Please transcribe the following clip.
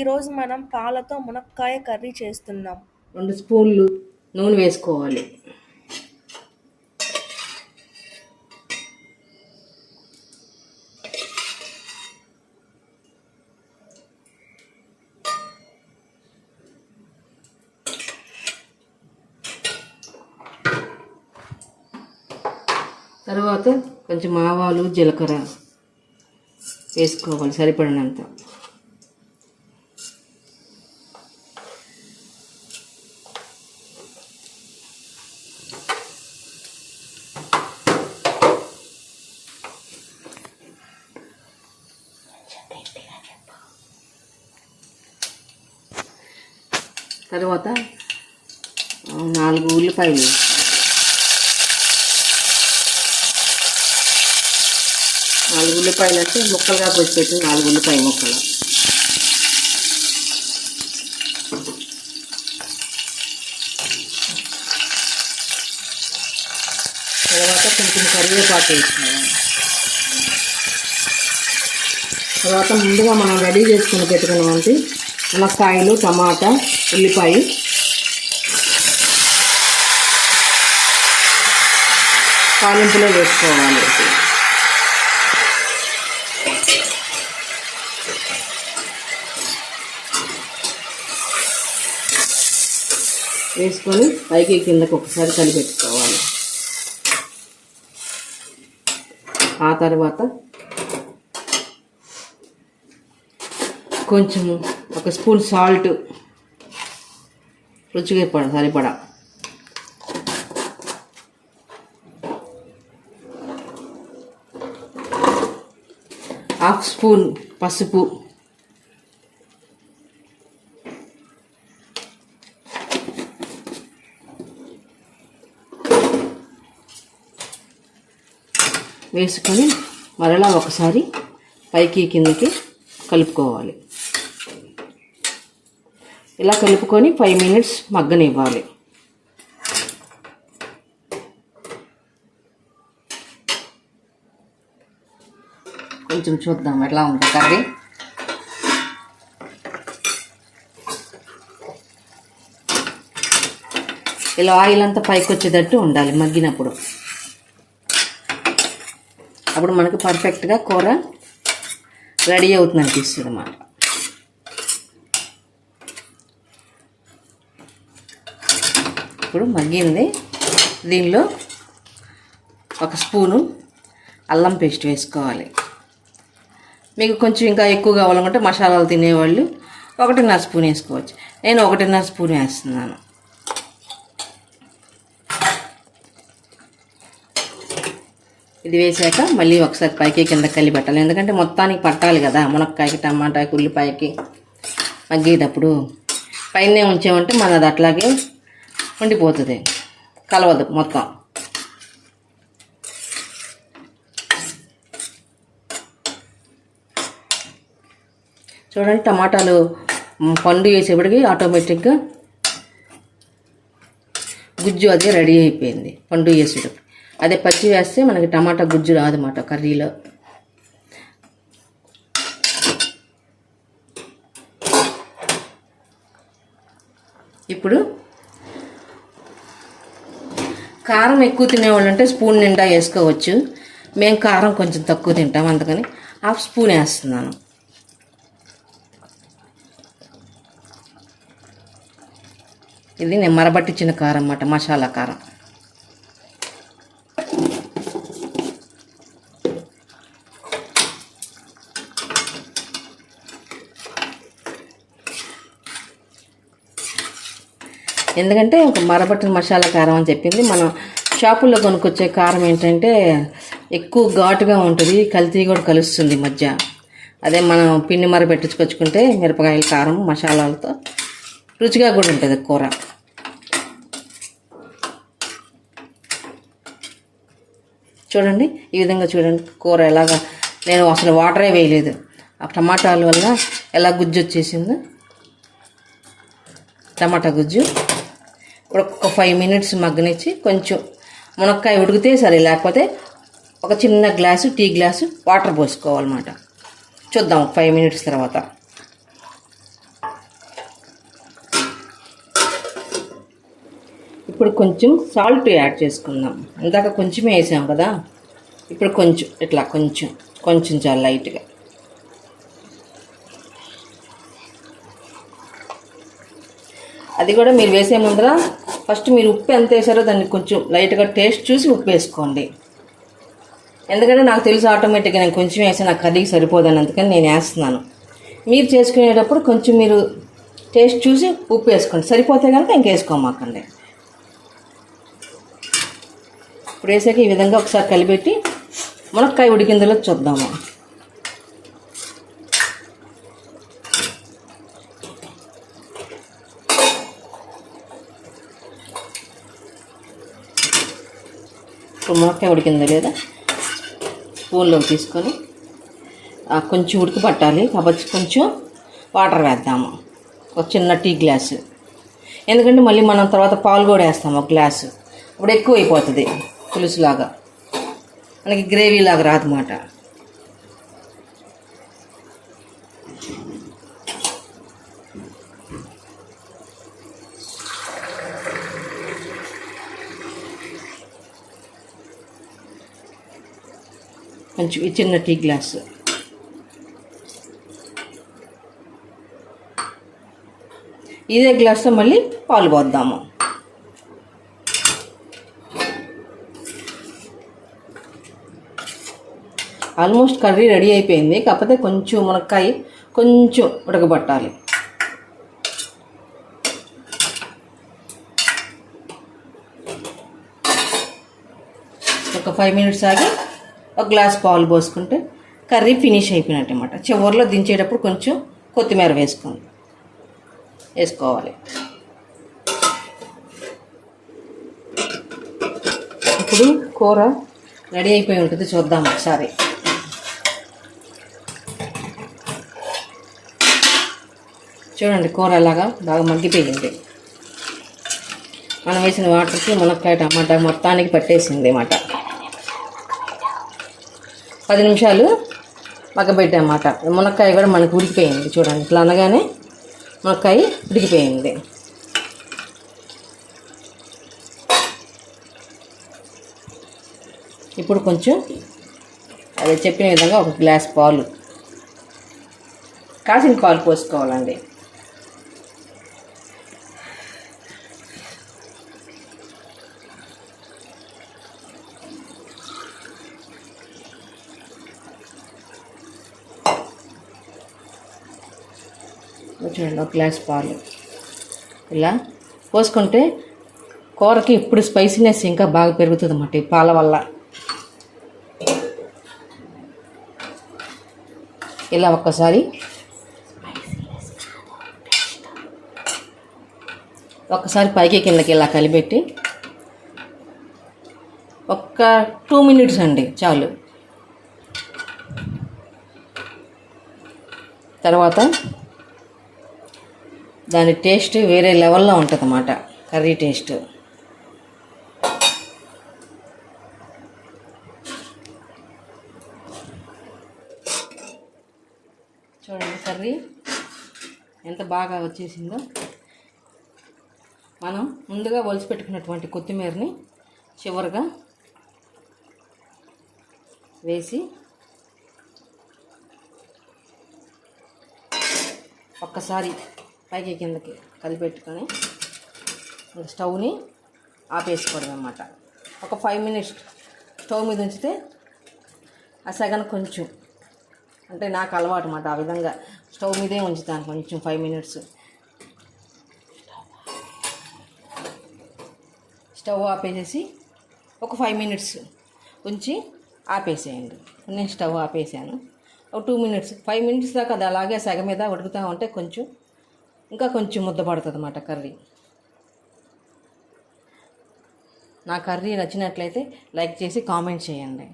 ఈరోజు మనం పాలతో మునక్కాయ కర్రీ చేస్తున్నాం. రెండు స్పూన్లు నూనె వేసుకోవాలి. తర్వాత కొంచెం ఆవాలు జీలకర్ర వేసుకోవాలి సరిపడినంత. తర్వాత నాలుగు ఉల్లిపాయలు. నాలుగు ఉల్లిపాయలు అంటే ముక్కలుగా పోసి పెట్టిన నాలుగు ఉల్లిపాయ ముక్కలు. తర్వాత కొంచెం కరివేపాకు వేసుకోవాలి తర్వాత ముందుగా మనం రెడీ చేసుకుని పెట్టుకున్నామంటే మునక్కాయలు టమాటా ఉల్లిపాయ. తాలింపులో వేసుకోవాలి. వేసుకొని పైకి కిందకు ఒకసారి కలిపెట్టుకోవాలి. ఆ తర్వాత కొంచెం ఒక స్పూన్ సాల్ట్ రుచిగా పడ సరిపడా. హాఫ్ స్పూన్ పసుపు. వేసుకొని మరలా ఒకసారి పైకి కిందకి కలుపుకోవాలి. ఇలా కలుపుకొని ఫైవ్ మినిట్స్ మగ్గనివ్వాలి. కొంచెం చూద్దాం ఎట్లా ఉంది కర్రీ. ఇలా ఆయిల్ అంతా పైకి వచ్చేటట్టు ఉండాలి మగ్గినప్పుడు. అప్పుడు మనకు పర్ఫెక్ట్గా కూర రెడీ అవుతుంది అనిపిస్తుంది అన్నమాట ఇప్పుడు మగ్గింది. దీనిలో ఒక స్పూను అల్లం పేస్ట్ వేసుకోవాలి. మీకు కొంచెం ఇంకా ఎక్కువ కావాలనుకుంటే మసాలాలు తినేవాళ్ళు ఒకటిన్నర స్పూన్ వేసుకోవచ్చు. నేను ఒకటిన్నర స్పూన్ వేస్తున్నాను. ఇది వేసాక మళ్ళీ ఒకసారి పైకి కింద కలిపి పెట్టాలి. ఎందుకంటే మొత్తానికి పట్టాలి కదా. మునక్కాయకి టమాటాకి ఉల్లిపాయకి మగ్గేటప్పుడు పైన ఉంచామంటే మనది అట్లాగే ఉండిపోతుంది. కలవదు మొత్తం. చూడండి టమాటాలు పండు వేసేప్పటికి ఆటోమేటిక్గా గుజ్జు అదే రెడీ అయిపోయింది పండు వేసేటప్పుడు. అదే పచ్చి వేస్తే మనకి టమాటా గుజ్జు రాదన్నమాట కర్రీలో. ఇప్పుడు కారం ఎక్కువ తినేవాళ్ళు అంటే స్పూన్ నిండా వేసుకోవచ్చు. మేము కారం కొంచెం తక్కువ తింటాం అందుకని హాఫ్ స్పూన్ వేస్తున్నాను. ఇది నేను మరబట్టించిన కారం అన్నమాట మసాలా కారం. ఎందుకంటే ఒక మరబట్టిన మసాలా కారం అని చెప్పింది. మనం షాపుల్లో కొనుక్కొచ్చే కారం ఏంటంటే ఎక్కువ ఘాటుగా ఉంటుంది కల్తీ కూడా కలుస్తుంది మధ్య. అదే మనం పిండి మర పెట్టించుకొచ్చుకుంటే మిరపకాయల కారం మసాలాలతో రుచిగా కూడా ఉంటుంది కూర. చూడండి ఈ విధంగా చూడండి కూర ఎలాగా. నేను అసలు వాటరే వేయలేదు. ఆ టమాటాల వల్ల ఎలా గుజ్జు వచ్చేసిందో. టమాటా గుజ్జు. ఇప్పుడు ఒక ఫైవ్ మినిట్స్ మగ్గనిచ్చి కొంచెం మునక్కాయ ఉడికితే సరే లేకపోతే ఒక చిన్న గ్లాసు టీ గ్లాసు వాటర్ పోసుకోవాలన్నమాట. చూద్దాం ఫైవ్ మినిట్స్ తర్వాత. ఇప్పుడు కొంచెం సాల్ట్ యాడ్ చేసుకుందాం. ఇందాక కొంచెం వేసాం కదా? ఇప్పుడు కొంచెం ఇట్లా కొంచెం కొంచెం చాలా లైట్గా అది కూడా మీరు వేసే ముందర ఫస్ట్ మీరు ఉప్పు ఎంత వేసారో దాన్ని కొంచెం లైట్గా టేస్ట్ చూసి ఉప్పు వేసుకోండి. ఎందుకంటే నాకు తెలుసు ఆటోమేటిక్గా నేను కొంచెం వేసి నాకు కర్రీకి సరిపోదని అందుకని నేను వేస్తున్నాను. మీరు చేసుకునేటప్పుడు కొంచెం మీరు టేస్ట్ చూసి ఉప్పు వేసుకోండి. సరిపోతే కనుక ఇంకేసుకోమాకండి ఇప్పుడు వేసాక ఈ విధంగా ఒకసారి కలిపెట్టి మునక్కాయ ఉడికిందలో చూద్దాము. ఇప్పుడు మునక్కాయ ఉడికిందా లేదా. స్పూన్లో తీసుకొని కొంచెం ఉడికి పట్టాలి కాబట్టి కొంచెం వాటర్ వేద్దాము. ఒక చిన్న టీ గ్లాసు. ఎందుకంటే మళ్ళీ మనం తర్వాత పాలు కూడా వేస్తాము ఒక గ్లాసు. అప్పుడు ఎక్కువ అయిపోతుంది పులుసులాగా. మనకి గ్రేవీ లాగా రాదన్నమాట. కొంచెం చిన్న టీ గ్లాసు. ఇదే గ్లాస్తో మళ్ళీ పాలు పోద్దాము. ఆల్మోస్ట్ కర్రీ రెడీ అయిపోయింది. కాకపోతే కొంచెం మునక్కాయ కొంచెం ఉడకబట్టాలి. ఒక ఫైవ్ మినిట్స్ ఆగి ఒక గ్లాస్ పాలు పోసుకుంటే కర్రీ ఫినిష్ అయిపోయినట్టు అనమాట చివరిలో దించేటప్పుడు కొంచెం కొత్తిమీర వేసుకోండి వేసుకోవాలి. ఇప్పుడు కూర రెడీ అయిపోయి ఉంటుంది. చూద్దాం ఒకసారి. చూడండి కూర ఎలాగా బాగా మగ్గిపోయింది. మనం వేసిన వాటర్కి మునక్కాయ టమాటా మొత్తానికి పట్టేసింది అన్నమాట. పది నిమిషాలు మగ్గబెట్టామాట మునక్కాయ కూడా మనకు ఉడికిపోయింది చూడండి. ఇట్లా అనగానే మునక్కాయ ఉడికిపోయింది. ఇప్పుడు కొంచెం అది చెప్పిన విధంగా ఒక గ్లాస్ పాలు కాసిన పాలు పోసుకోవాలండి. చూడండి ఒక గ్లాస్ పాలు. ఇలా పోసుకుంటే కూరకి ఇప్పుడు స్పైసీనెస్ ఇంకా బాగా పెరుగుతుంది అన్నమాట ఈ పాల వల్ల. ఇలా ఒక్కసారి. ఒక్కసారి పైకి కిందకి ఇలా కలిపెట్టి ఒక్క టూ మినిట్స్ అండి చాలు. తర్వాత దాని టేస్ట్ వేరే లెవెల్లో ఉంటుంది అన్నమాట కర్రీ టేస్ట్. చూడండి కర్రీ ఎంత బాగా వచ్చేసిందో. మనం ముందుగా ఒలిచి పెట్టుకున్నటువంటి కొత్తిమీరని చివరిగా వేసి ఒక్కసారి పైకి కిందకి కలిపెట్టుకొని స్టవ్ని ఆపేసుకోవడం అన్నమాట. ఒక ఫైవ్ మినిట్స్ స్టవ్ మీద ఉంచితే ఆ సగం కొంచెం అంటే నాకు అలవాటు అనమాట ఆ విధంగా స్టవ్ మీదే ఉంచుతాను కొంచెం ఫైవ్ మినిట్స్. స్టవ్ ఆపేసేసి ఒక ఫైవ్ మినిట్స్ ఉంచి ఆపేసేయండి. నేను స్టవ్ ఆపేసాను. ఒక టూ మినిట్స్ ఫైవ్ మినిట్స్ దాకా అది అలాగే సగం మీద ఉడుకుతూ ఉంటే కొంచెం ఇంకా కొంచెం ముద్ద పడుతుంది అన్నమాట కర్రీ. నా కర్రీ నచ్చినట్లయితే లైక్ చేసి కామెంట్ చేయండి.